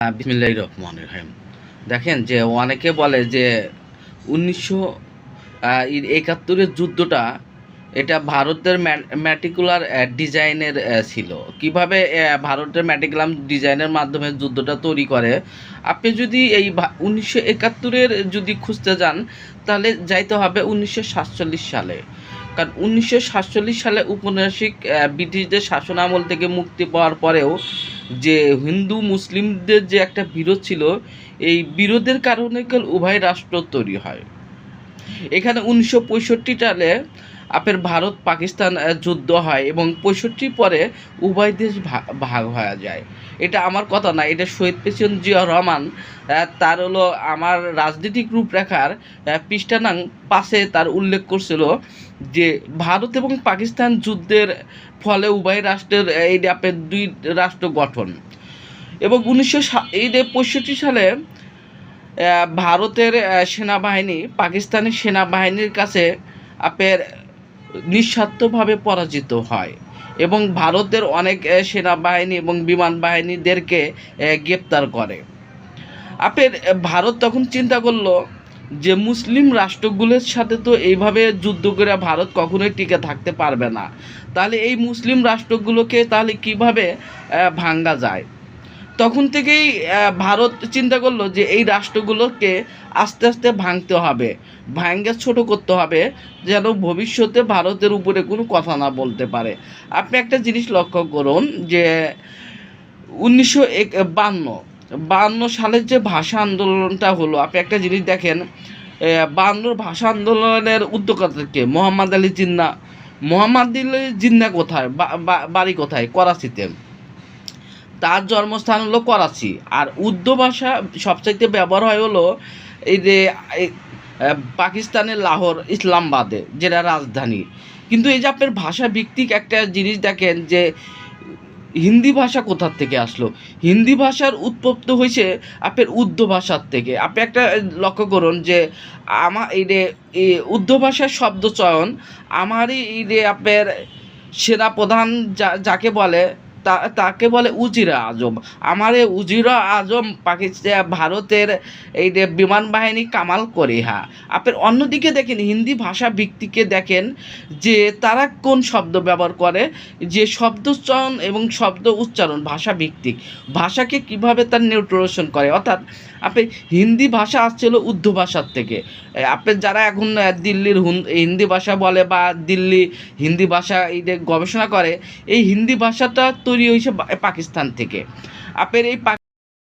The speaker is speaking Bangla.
রহমান রহিম। দেখেন যে অনেকে বলে যে উনিশশো একাত্তরের যুদ্ধটা এটা ভারতের ম্যাটিকুলার ডিজাইনের ছিল। কীভাবে ভারতের ম্যাটিকুলাম ডিজাইনের মাধ্যমে যুদ্ধটা তৈরি করে? আপনি যদি এই উনিশশো একাত্তরের যদি খুঁজতে যান, তাহলে যাইতে হবে উনিশশো সাতচল্লিশ সালে। কারণ উনিশশো সাতচল্লিশ সালে উপন্যাসিক ব্রিটিশদের শাসন আমল থেকে মুক্তি পাওয়ার পরেও যে হিন্দু মুসলিমদের যে একটা বিরোধ ছিল এই বিরোধের কারণে উভয় রাষ্ট্র তৈরি হয়। এখানে উনিশশো পঁয়ষট্টি সালে আপনার ভারত পাকিস্তান যুদ্ধ হয় এবং পঁয়ষট্টির পরে উভয় দেশ ভাগ হয়ে যায়। এটা আমার কথা না, এটা শহীদ প্রেসিডেন্ট জিয়া রহমান তার হলো আমার রাজনৈতিক রূপরেখার পৃষ্ঠানাং পাশে তার উল্লেখ করছিল যে ভারত এবং পাকিস্তান যুদ্ধের ফলে উভয় রাষ্ট্রের এই যে আপনার দুই রাষ্ট্র গঠন। এবং উনিশশো এই পঁয়ষট্টি সালে ভারতের সেনাবাহিনী, পাকিস্তানি সেনাবাহিনীর কাছে আপের নিঃস্বার্থভাবে পরাজিত হয় এবং ভারতের অনেক সেনাবাহিনী এবং বিমান বাহিনীদেরকে গ্রেপ্তার করে। আপের ভারত তখন চিন্তা করল যে মুসলিম রাষ্ট্রগুলোর সাথে তো এইভাবে যুদ্ধ করে ভারত কখনোই টিকে থাকতে পারবে না। তাহলে এই মুসলিম রাষ্ট্রগুলোকে তাহলে কীভাবে ভাঙ্গা যায়? তখন থেকেই ভারত চিন্তা করল যে এই রাষ্ট্রগুলোকে আস্তে আস্তে ভাঙতে হবে ভাঙ্গে ছোট করতে হবে, যেন ভবিষ্যতে ভারতের উপরে কোনো কথা না বলতে পারে। আপনি একটা জিনিস লক্ষ্য করুন যে, উনিশশো এক, বান্ন বান্ন সালের যে ভাষা আন্দোলনটা হলো, আপনি একটা জিনিস দেখেন বান্নর ভাষা আন্দোলনের উদ্যোক্তাকে মোহাম্মদ আলী জিন্না। মোহাম্মদ আলী জিন্না কোথায়? বাড়ি কোথায়? করাচিতে। তার জন্মস্থান হলো করাচি। আর উর্দু ভাষা সবচাইতে ব্যবহার হয় হলো এই যে পাকিস্তানের লাহোর, ইসলামাবাদে, যেটা রাজধানী। কিন্তু এই যে আপনার ভাষা ভিত্তিক একটা জিনিস দেখেন যে, হিন্দি ভাষা কোথার থেকে আসলো? হিন্দি ভাষার উৎপত্ত হয়েছে আপনার উর্দু ভাষার থেকে। আপনি একটা লক্ষ্য করুন যে আমার এই যে উর্দু ভাষার শব্দ চয়ন, আমারই এই যে আপনার সেনাপ্রধান যা, যাকে বলে তাকে বলে উজিরা আজম। আমার এই উজিরা আজম পাকিস্তান ভারতের এই বিমান বাহিনী কামাল করে হ্যাঁ আপনার অন্যদিকে দেখেন, হিন্দি ভাষা ভিত্তিকে দেখেন যে তারা কোন শব্দ ব্যবহার করে, যে শব্দ চয়ন এবং শব্দ উচ্চারণ ভাষা ভিত্তিক। ভাষাকে কীভাবে তার নিউট্রেশন করে? অর্থাৎ আপনি হিন্দি ভাষা আসছিল উর্দু ভাষার থেকে। আপনি যারা এখন দিল্লির হিন্দি ভাষা বলে বা দিল্লি হিন্দি ভাষা এই গবেষণা করে, এই হিন্দি ভাষাটা তৈরি হয়েছে পাকিস্তান থেকে। আপের এই